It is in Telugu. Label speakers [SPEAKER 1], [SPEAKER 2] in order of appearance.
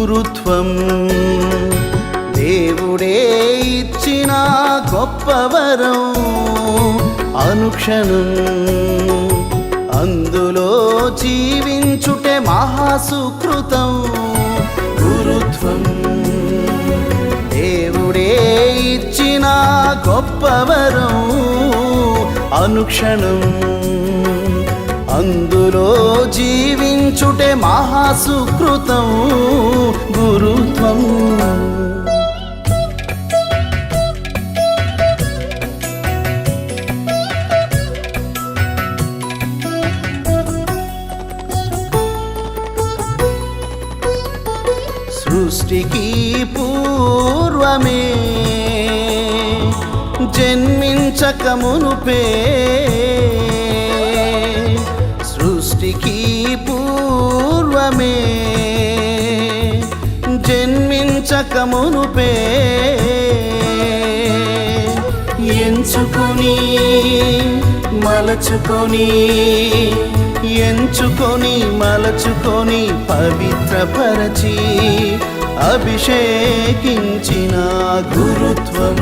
[SPEAKER 1] గురుత్వం. దేవుడే ఇచ్చిన గొప్పవరం అనుక్షణం. అందులో జీవించుటే మహాసుకృతం గురుత్వం. దేవుడే ఇచ్చిన గొప్పవరం అనుక్షణం. అందులో జీవించుటే మహాసుకృతం గురుత్వం. సృష్టికి పూర్వమే జన్మించక మునుపే పూర్వమే జన్మించక మునుపే ఎంచుకొని మలచుకొని ఎంచుకొని మలచుకొని పవిత్రపరచి అభిషేకించిన గురుత్వం.